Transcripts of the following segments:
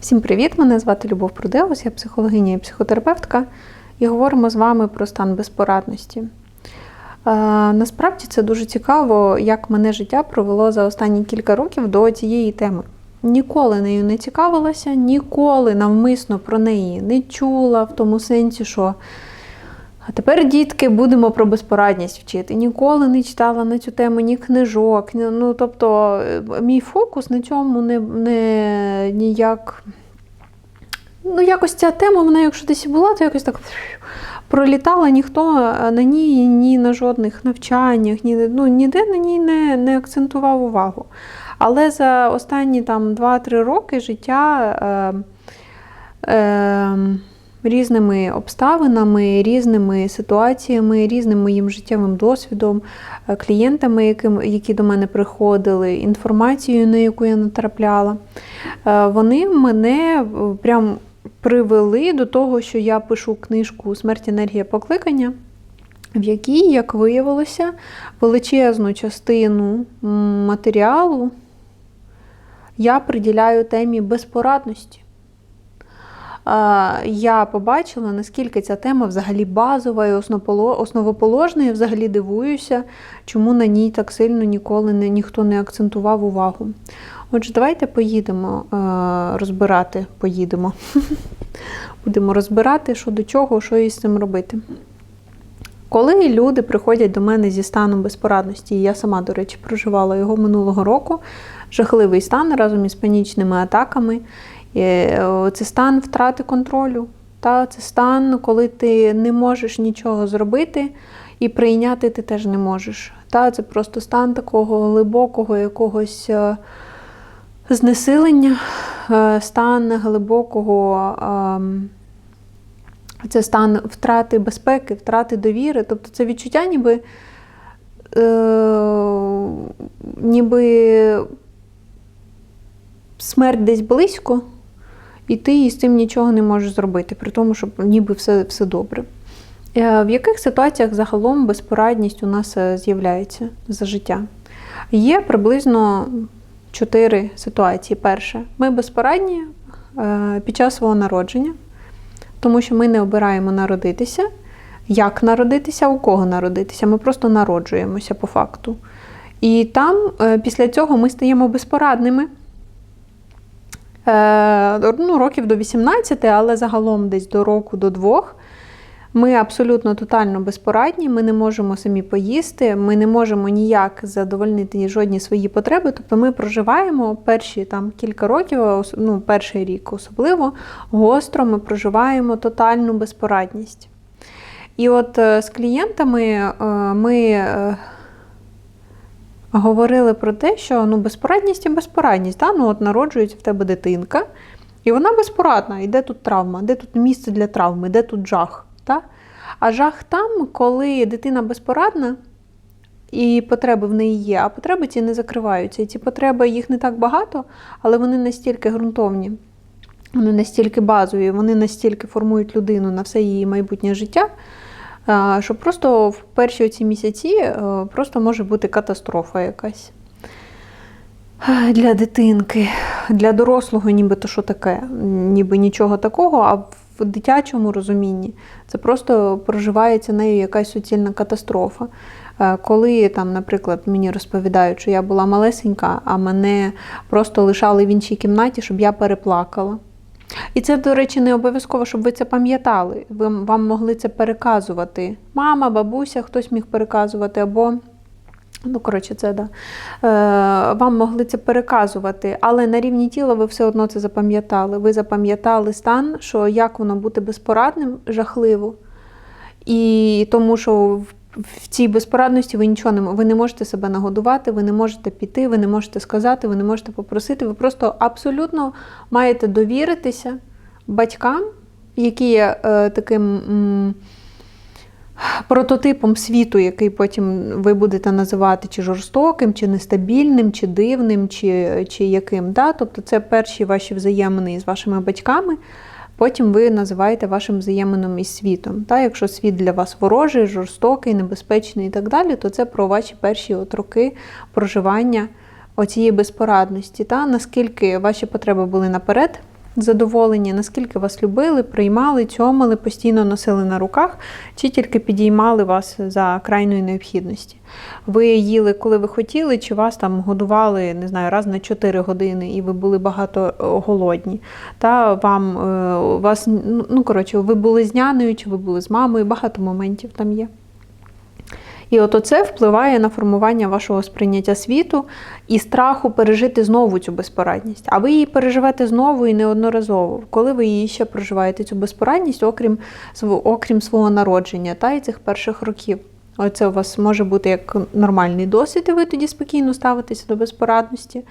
Всім привіт! Мене звати Любов Прудеус, я психологиня і психотерапевтка, і говоримо з вами про стан безпорадності. Е, насправді це дуже цікаво, як мене життя провело за останні кілька років до цієї теми. Ніколи нею не цікавилася, ніколи навмисно про неї не чула, в тому сенсі, що а тепер, дітки, будемо про безпорадність вчити. Ніколи не читала на цю тему ні книжок. Ну, тобто, е, мій фокус на цьому не, не ніяк. Ну, якось ця тема, вона, якщо десь і була, то якось так пролітала, ніхто на ній, ні на жодних навчаннях, ні, ну, ніде на ній не, не акцентував увагу. Але за останні там 2-3 роки життя. Е, е, різними обставинами, різними ситуаціями, різним моїм життєвим досвідом, е, клієнтами, яким, які до мене приходили, інформацією, на яку я натрапляла, е, вони мене е, прям привели до того, що я пишу книжку Смерть енергія покликання. В якій, як виявилося, величезну частину матеріалу я приділяю темі безпорадності. Я побачила, наскільки ця тема взагалі базова і основоположна. Я взагалі дивуюся, чому на ній так сильно ніколи не, ніхто не акцентував увагу. Отже, давайте поїдемо е, розбирати, поїдемо. Будемо розбирати, що до чого, що із цим робити. Коли люди приходять до мене зі станом безпорадності, і я сама, до речі, проживала його минулого року, жахливий стан разом із панічними атаками. Е, Це стан втрати контролю. Та це стан, коли ти не можеш нічого зробити і прийняти ти теж не можеш. Та це просто стан такого глибокого якогось е, знесилення, е, стан глибокого. ем, Це стан втрати безпеки, втрати довіри. Тобто це відчуття, ніби, е, ніби смерть десь близько, і ти із цим нічого не можеш зробити, при тому, що ніби все, все добре. Е, В яких ситуаціях загалом безпорадність у нас е, з'являється за життя? Є приблизно чотири ситуації. Перше, ми безпорадні е, під час свого народження, тому що ми не обираємо народитися. Як народитися, у кого народитися? Ми просто народжуємося по факту. І там після цього ми стаємо безпорадними. Е, ну, років до 18, але загалом десь до року, до двох. Ми абсолютно тотально безпорадні, ми не можемо самі поїсти, ми не можемо ніяк задовольнити жодні свої потреби. Тобто ми проживаємо перші там кілька років, ну, перший рік особливо, гостро ми проживаємо тотальну безпорадність. І от е, з клієнтами е, ми говорили про те, що ну, безпорадність і безпорадність. Та? Ну, от народжується в тебе дитинка, і вона безпорадна. І де тут травма? Де тут місце для травми? Де тут жах? Та? А жах там, коли дитина безпорадна, і потреби в неї є, а потреби ці не закриваються. І ці потреби їх не так багато, але вони настільки ґрунтовні, вони настільки базові, вони настільки формують людину на все її майбутнє життя. Що просто в перші ці місяці е, просто може бути катастрофа якась. Для дитинки, для дорослого, нібито що таке, ніби нічого такого, а в дитячому розумінні це просто проживається нею якась суцільна катастрофа. Е, Коли там, наприклад, мені розповідають, що я була малесенька, а мене просто лишали в іншій кімнаті, щоб я переплакала. І це, до речі, не обов'язково, щоб ви це пам'ятали. Ви, вам могли це переказувати. Мама, бабуся, хтось міг переказувати, або Ну, коротше, це да. Е, вам могли це переказувати, але на рівні тіла ви все одно це запам'ятали. Ви запам'ятали стан, що як воно бути безпорадним, жахливо. І тому що в, цій безпорадності ви нічого не ви не можете себе нагодувати, ви не можете піти, ви не можете сказати, ви не можете попросити. Ви просто абсолютно маєте довіритися батькам, які є е, таким. м, прототипом світу, який потім ви будете називати чи жорстоким, чи нестабільним, чи дивним, чи, чи яким. Да? Тобто це перші ваші взаємини з вашими батьками. Потім ви називаєте вашим взаєминим із світом. Та? Якщо світ для вас ворожий, жорстокий, небезпечний і так далі, то це про ваші перші от роки проживання оцієї безпорадності. Та? Наскільки ваші потреби були наперед задоволені, наскільки вас любили, приймали, цьомили, постійно носили на руках, чи тільки підіймали вас за крайньої необхідності. Ви їли, коли ви хотіли, чи вас там годували, не знаю, раз на 4 години, і ви були багато е, голодні. Та вам е, вас, ну, ну коротше, ви були з нянею, чи ви були з мамою, багато моментів там є. І от оце впливає на формування вашого сприйняття світу і страху пережити знову цю безпорадність. А ви її переживете знову і неодноразово, коли ви її ще проживаєте цю безпорадність, окрім окрім свого народження та і цих перших років. Оце у вас може бути як нормальний досвід, і ви тоді спокійно ставитеся до безпорадності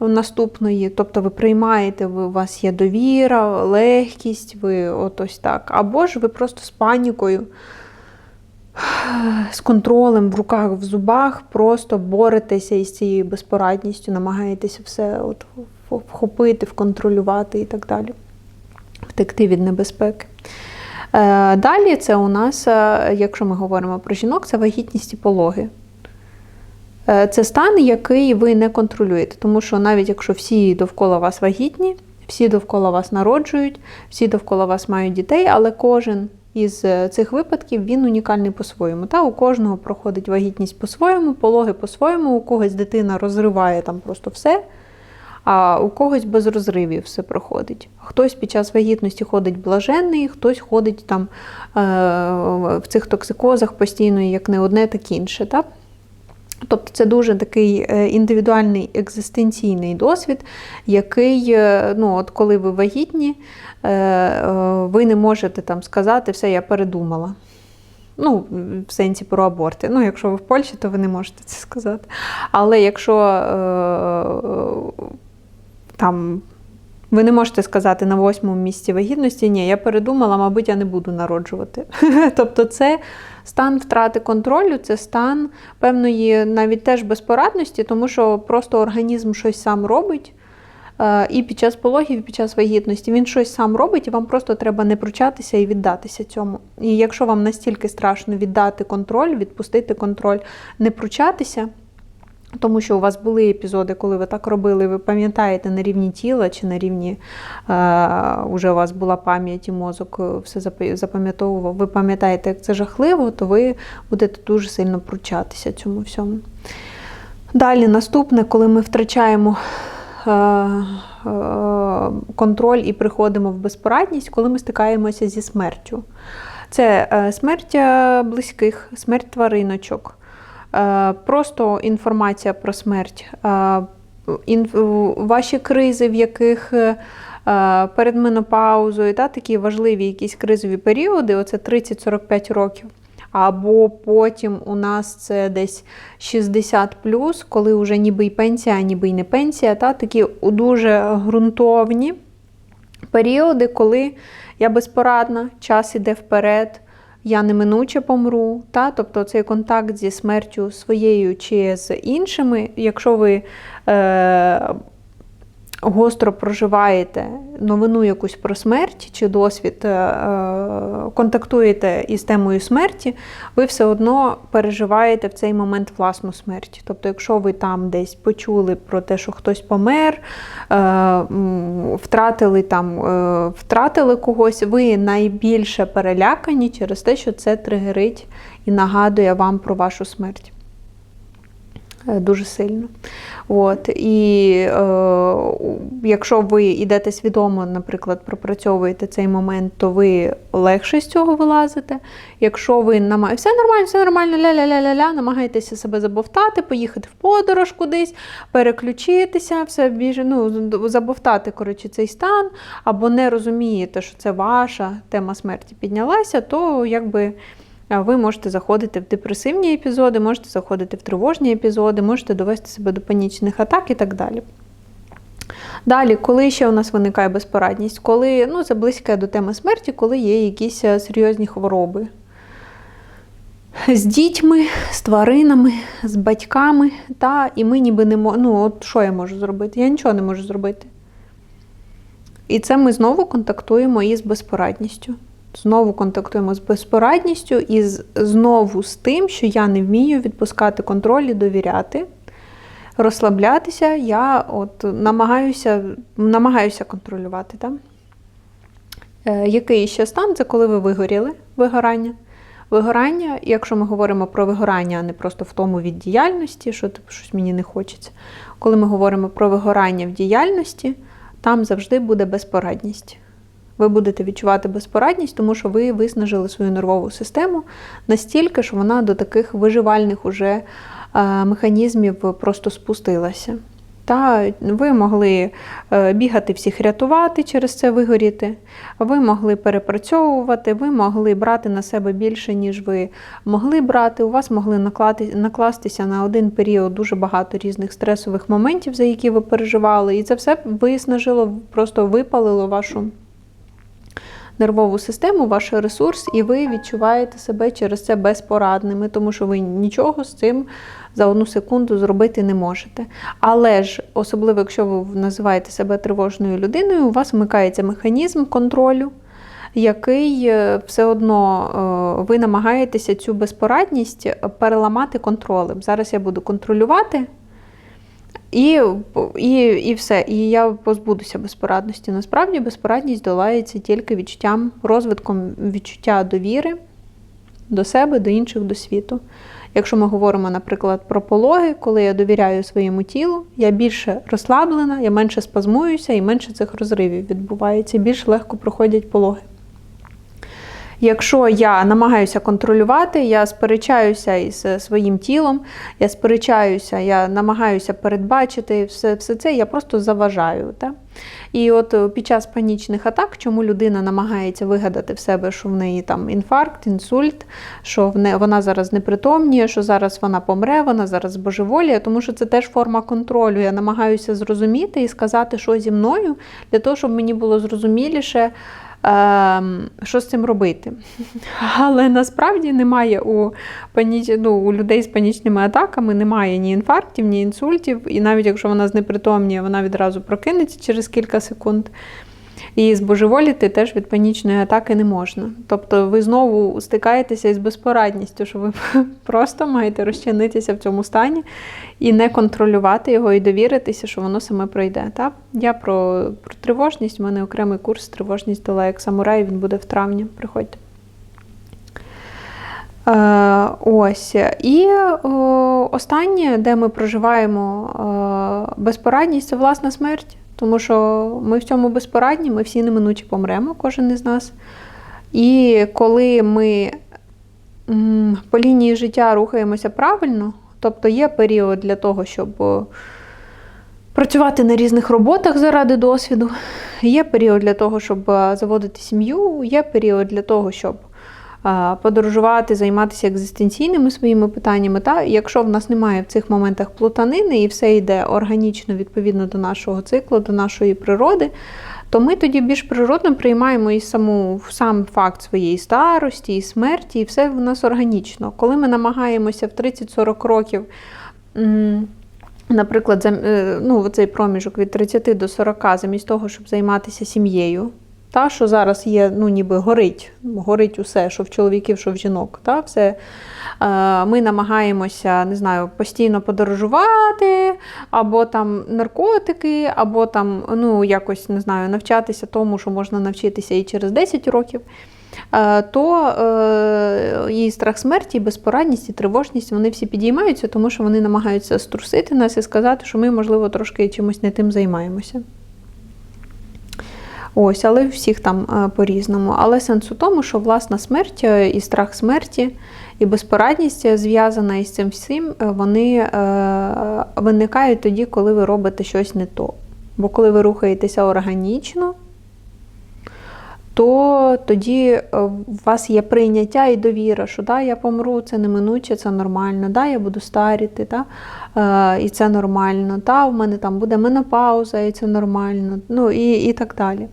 наступної. Тобто ви приймаєте, ви, у вас є довіра, легкість, ви от ось так. Або ж ви просто з панікою з контролем в руках, в зубах, просто боретеся із цією безпорадністю, намагаєтеся все от вхопити, вконтролювати і так далі, втекти від небезпеки. Е, далі це у нас, е, якщо ми говоримо про жінок, це вагітність і пологи. Е, це стан, який ви не контролюєте, тому що навіть якщо всі довкола вас вагітні, всі довкола вас народжують, всі довкола вас мають дітей, але кожен із е, цих випадків він унікальний по-своєму. Та У кожного проходить вагітність по-своєму, пологи по-своєму, у когось дитина розриває там просто все, а у когось без розривів все проходить. Хтось під час вагітності ходить блаженний, хтось ходить там е- в цих токсикозах постійно, як не одне, так інше. Та? Тобто це дуже такий е, індивідуальний екзистенційний досвід, який, е, ну, от коли ви вагітні, е, ви не можете там сказати, все, я передумала. Ну, в сенсі про аборти. Ну, якщо ви в Польщі, то ви не можете це сказати. Але якщо там ви не можете сказати на восьмому місці вагітності, ні, я передумала, мабуть, я не буду народжувати. Тобто, це стан втрати контролю, це стан певної навіть теж безпорадності, тому що просто організм щось сам робить. Е, і під час пологів, і під час вагітності він щось сам робить, і вам просто треба не пручатися і віддатися цьому. І якщо вам настільки страшно віддати контроль, відпустити контроль, не пручатися. Тому що у вас були епізоди, коли ви так робили, ви пам'ятаєте на рівні тіла чи на рівні е, уже у вас була пам'ять і мозок е, все запам'ятовував, ви пам'ятаєте, як це жахливо, то ви будете дуже сильно пручатися цьому всьому. Далі, наступне, коли ми втрачаємо е, е, контроль і приходимо в безпорадність, коли ми стикаємося зі смертю. Це е, смерть е, близьких, смерть твариночок. Е, просто інформація про смерть, е, ваші кризи, в яких е, перед менопаузою, та, такі важливі якісь кризові періоди, оце 30-45 років. Або потім у нас це десь 60 коли вже ніби й пенсія, ніби й не пенсія. Та, Такі дуже ґрунтовні періоди, коли я безпорадна, час іде вперед, я неминуче помру. Та? Тобто цей контакт зі смертю своєю чи з іншими, якщо ви е, гостро проживаєте новину якусь про смерть чи досвід, е, е, контактуєте із темою смерті, ви все одно переживаєте в цей момент власну смерть. Тобто, якщо ви там десь почули про те, що хтось помер, е, втратили там, втратили когось, ви найбільше перелякані через те, що це тригерить і нагадує вам про вашу смерть. Дуже сильно. От, І е, якщо ви йдете свідомо, наприклад, пропрацьовуєте цей момент, то ви легше з цього вилазите. Якщо ви намагаєте, все нормально, все нормально, ля-ля-ля-ля-ля, намагаєтеся себе забовтати, поїхати в подорож кудись, переключитися, все більше, ну, забовтати коротше, цей стан, або не розумієте, що це ваша тема смерті піднялася, то якби. Ви можете заходити в депресивні епізоди, можете заходити в тривожні епізоди, можете довести себе до панічних атак і так далі. Далі, коли ще у нас виникає безпорадність, коли ну, це близьке до теми смерті, коли є якісь е, серйозні хвороби. З дітьми, з тваринами, з батьками, та, і ми ніби не можемо. Ну, от що я можу зробити? Я нічого не можу зробити. І це ми знову контактуємо із безпорадністю знову контактуємо з безпорадністю і знову з тим, що я не вмію відпускати контроль і довіряти. розслаблятися, я от намагаюся, намагаюся контролювати. Так? Е, Який ще стан? Це коли ви вигоріли вигорання. Вигорання, якщо ми говоримо про вигорання, а не просто в тому від діяльності, що типу, щось мені не хочеться. Коли ми говоримо про вигорання в діяльності, там завжди буде безпорадність. Ви будете відчувати безпорадність, тому що ви виснажили свою нервову систему настільки, що вона до таких виживальних уже е, механізмів просто спустилася. Та ви могли е, бігати всіх рятувати, через це вигоріти, ви могли перепрацьовувати, ви могли брати на себе більше, ніж ви могли брати. У вас могли накластися на один період дуже багато різних стресових моментів, за які ви переживали, і це все виснажило, просто випалило вашу нервову систему, ваш ресурс, і ви відчуваєте себе через це безпорадними, тому що ви нічого з цим за одну секунду зробити не можете. Але ж, особливо, якщо ви називаєте себе тривожною людиною, у вас вмикається механізм контролю. Який е, все одно е, ви намагаєтеся цю безпорадність переламати контролем. Зараз я буду контролювати, і і, і все. І я позбудуся безпорадності. Насправді, безпорадність долається тільки відчуттям, розвитком відчуття довіри до себе, до інших, до світу. Якщо ми говоримо, наприклад, про пологи, коли я довіряю своєму тілу, я більше розслаблена, я менше спазмуюся і менше цих розривів відбувається, більш легко проходять пологи. Якщо я намагаюся контролювати, я сперечаюся із своїм тілом, я сперечаюся, я намагаюся передбачити все все це, я просто заважаю. Так? І от під час панічних атак, чому людина намагається вигадати в себе, що в неї там інфаркт, інсульт, що в не, вона зараз непритомніє, що зараз вона помре, вона зараз збожеволіє, тому що це теж форма контролю. Я намагаюся зрозуміти і сказати, що зі мною, для того, щоб мені було зрозуміліше. Ем, що з цим робити? Але насправді немає у паніч... ну, у людей з панічними атаками немає ні інфарктів, ні інсультів. І навіть якщо вона знепритомніє, вона відразу прокинеться через кілька секунд. І збожеволіти теж від панічної атаки не можна. Тобто ви знову стикаєтеся із безпорадністю, що ви просто маєте розчинитися в цьому стані і не контролювати його, і довіритися, що воно саме пройде. Так? Я про про тривожність, у мене окремий курс тривожність долає як самурай, він буде в травні. Приходьте. Е, ось. І о, останнє, де ми проживаємо е, безпорадність, це власна смерть. Тому що ми в цьому безпорадні, ми всі неминуче помремо, кожен із нас. І коли ми по лінії життя рухаємося правильно, тобто є період для того, щоб працювати на різних роботах заради досвіду, є період для того, щоб заводити сім'ю, є період для того, щоб подорожувати, займатися екзистенційними своїми питаннями. Та Якщо в нас немає в цих моментах плутанини і все йде органічно відповідно до нашого циклу, до нашої природи, то ми тоді більш природно приймаємо і саму сам факт своєї старості, і смерті, і все в нас органічно. Коли ми намагаємося в 30-40 років. Наприклад, е, ну, цей проміжок від 30 до 40, замість того, щоб займатися сім'єю, та, що зараз є, ну ніби горить, горить усе, що в чоловіків, що в жінок. Та, все. Е, ми намагаємося, не знаю, постійно подорожувати, або там наркотики, або там, ну, якось не знаю, навчатися тому, що можна навчитися і через 10 років. Е, то е, і страх смерті, і безпорадність, і тривожність вони всі підіймаються, тому що вони намагаються струсити нас і сказати, що ми, можливо, трошки чимось не тим займаємося. Ось, але всіх там е, по-різному. Але сенс у тому, що власна смерть е, і страх смерті, і безпорадність зв'язана із цим всім, е, вони виникають тоді, коли ви робите щось не то. Бо коли ви рухаєтеся органічно, то тоді у вас є прийняття і довіра, що да, я помру, це неминуче, це нормально, да, я буду старіти, да, і це нормально, да, у мене там буде менопауза, і це нормально, ну і, і так далі.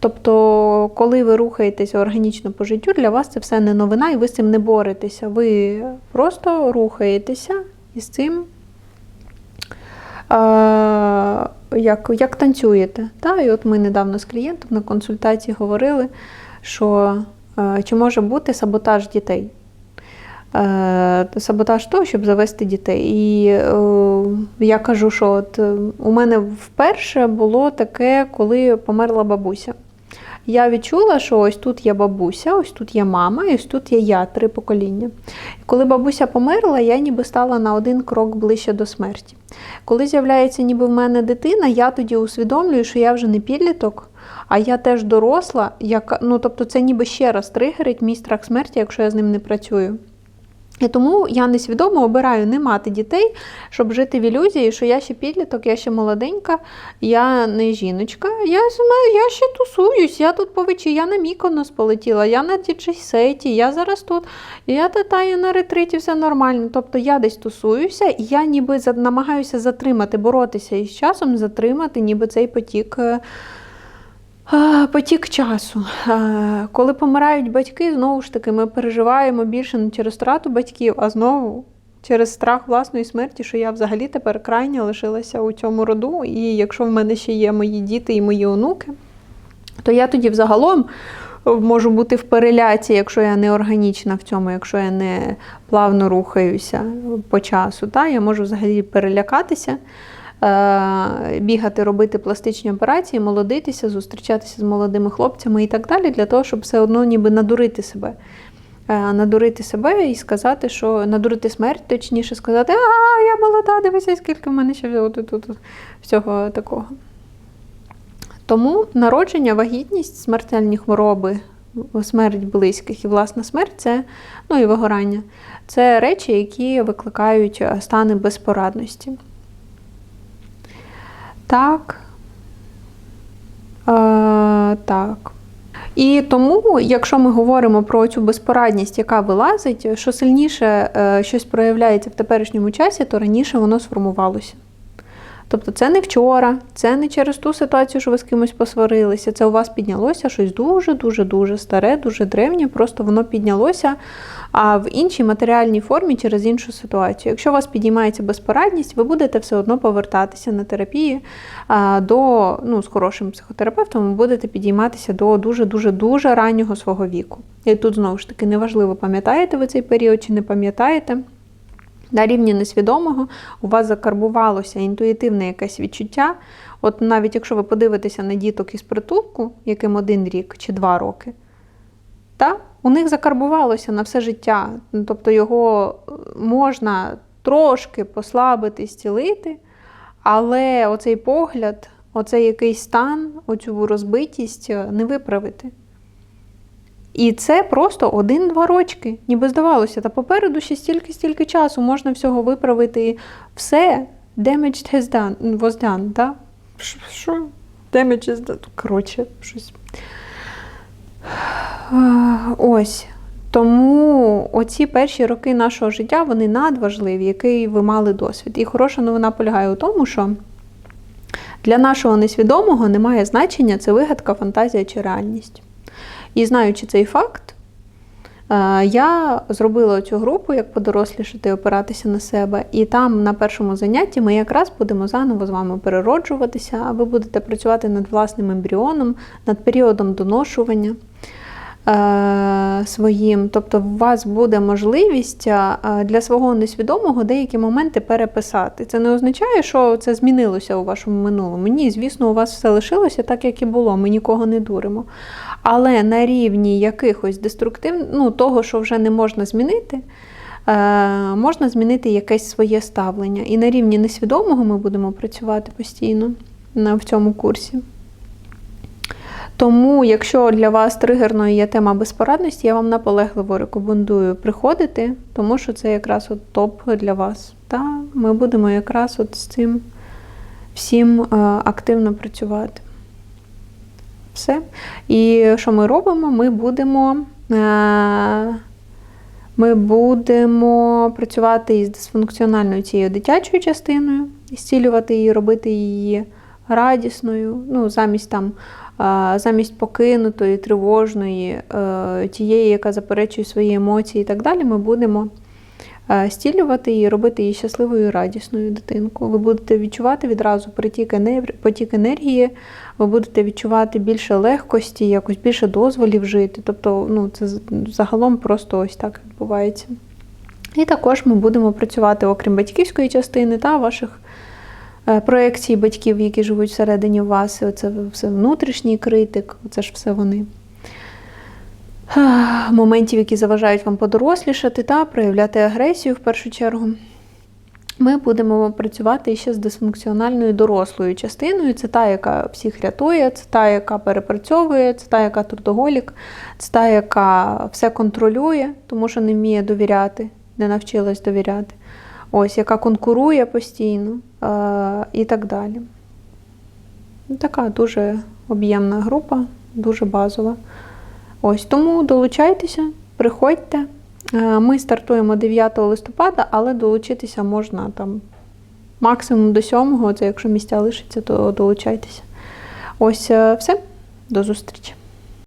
Тобто, коли ви рухаєтеся органічно по життю, для вас це все не новина, і ви з цим не боретеся. Ви просто рухаєтеся і з цим е, як як танцюєте. Та? І от ми недавно з клієнтом на консультації говорили, що е, чи може бути саботаж дітей. е, саботаж того, щоб завести дітей. І е, я кажу, що от у мене вперше було таке, коли померла бабуся. Я відчула, що ось тут є бабуся, ось тут є мама, і ось тут є я, три покоління. Коли бабуся померла, я ніби стала на один крок ближче до смерті. Коли з'являється ніби в мене дитина, я тоді усвідомлюю, що я вже не підліток, а я теж доросла, яка, ну тобто це ніби ще раз тригерить мій страх смерті, якщо я з ним не працюю. І тому я несвідомо обираю не мати дітей, щоб жити в ілюзії, що я ще підліток, я ще молоденька, я не жіночка. Я я ще тусуюсь, я тут по вечі, я на Міконос полетіла, я на діджей-сеті, я зараз тут, я татаю на ретриті, все нормально. Тобто я десь тусуюся, і я ніби намагаюся затримати, боротися із часом, затримати ніби цей потік. Потік часу. Коли помирають батьки, знову ж таки, ми переживаємо більше не через втрату батьків, а знову через страх власної смерті, що я взагалі тепер крайня лишилася у цьому роду. І якщо в мене ще є мої діти і мої онуки, то я тоді взагалом можу бути в переляці, якщо я не органічна в цьому, якщо я не плавно рухаюся по часу. Та? Я можу взагалі перелякатися бігати, робити пластичні операції, молодитися, зустрічатися з молодими хлопцями і так далі, для того, щоб все одно ніби надурити себе. Е, Надурити себе і сказати, що надурити смерть, точніше сказати, а я молода, дивися, скільки в мене ще от, от, всього такого. Тому народження, вагітність, смертельні хвороби, смерть близьких і власна смерть це, ну і вигорання. Це речі, які викликають е, стани безпорадності. Так. Е, так. І тому, якщо ми говоримо про цю безпорадність, яка вилазить, що сильніше е, щось проявляється в теперішньому часі, то раніше воно сформувалося. Тобто це не вчора, це не через ту ситуацію, що ви з кимось посварилися. Це у вас піднялося щось дуже-дуже дуже старе, дуже древнє, просто воно піднялося а в іншій матеріальній формі через іншу ситуацію. Якщо у вас підіймається безпорадність, ви будете все одно повертатися на терапії до ну, з хорошим психотерапевтом, ви будете підійматися до дуже-дуже дуже раннього свого віку. І тут знову ж таки неважливо, пам'ятаєте ви цей період чи не пам'ятаєте. На рівні несвідомого у вас закарбувалося інтуїтивне якесь відчуття. От навіть якщо ви подивитеся на діток із притулку, яким один рік чи два роки, та, у них закарбувалося на все життя. Ну, Тобто його е, можна трошки послабити, зцілити, але оцей погляд, оцей якийсь стан, оцю розбитість е, не виправити. І це просто один-два рочки. Ніби здавалося, та попереду ще стільки-стільки часу можна всього виправити. Все, damage has done, was done, да? Що-? Damage is done. Коротше, щось. Ось. Тому оці перші роки нашого життя вони надважливі, який ви мали досвід. І хороша новина полягає у тому, що для нашого несвідомого немає значення, це вигадка, фантазія чи реальність. І знаючи цей факт, е, я зробила цю групу, як подорослішати, опиратися на себе. І там на першому занятті ми якраз будемо заново з вами перероджуватися, а ви будете працювати над власним ембріоном, над періодом доношування своїм. Тобто, у вас буде можливість е, для свого несвідомого деякі моменти переписати. Це не означає, що це змінилося у вашому минулому. Ні, звісно, у вас все лишилося так, як і було. Ми нікого не дуримо. Але на рівні якихось деструктивних, ну, того, що вже не можна змінити. е, Можна змінити якесь своє ставлення. І на рівні несвідомого ми будемо працювати постійно в цьому курсі. Тому, якщо для вас тригерною є тема безпорадності, я вам наполегливо рекомендую приходити, тому що це якраз от топ для вас. Та ми будемо якраз от з цим всім е, активно працювати. Все. І що ми робимо? Ми будемо. Е, ми будемо працювати із дисфункціональною цією дитячою частиною, зцілювати її, робити її радісною, ну, замість там замість покинутої, тривожної, е, тієї, яка заперечує свої емоції і так далі, ми будемо е, стілювати її, робити її щасливою і радісною дитинку. Ви будете відчувати відразу потік енергії, ви будете відчувати більше легкості, якось більше дозволів жити. Тобто, ну, це загалом просто ось так відбувається. І також ми будемо працювати, окрім батьківської частини та ваших е, проекцій батьків, які живуть всередині вас. І Оце все внутрішній критик, це ж все вони. Моментів, які заважають вам подорослішати та проявляти агресію в першу чергу. Ми будемо працювати ще з дисфункціональною дорослою частиною. Це та, яка всіх рятує, це та, яка перепрацьовує, це та, яка трудоголік, це та, яка все контролює, тому що не вміє довіряти, не навчилась довіряти. Ось, яка конкурує постійно е- і так далі. Така дуже об'ємна група, дуже базова. Ось тому долучайтеся, приходьте. Е, Ми стартуємо 9 листопада, але долучитися можна там максимум до 7, це якщо місця лишиться, то долучайтеся. Ось е, все. До зустрічі.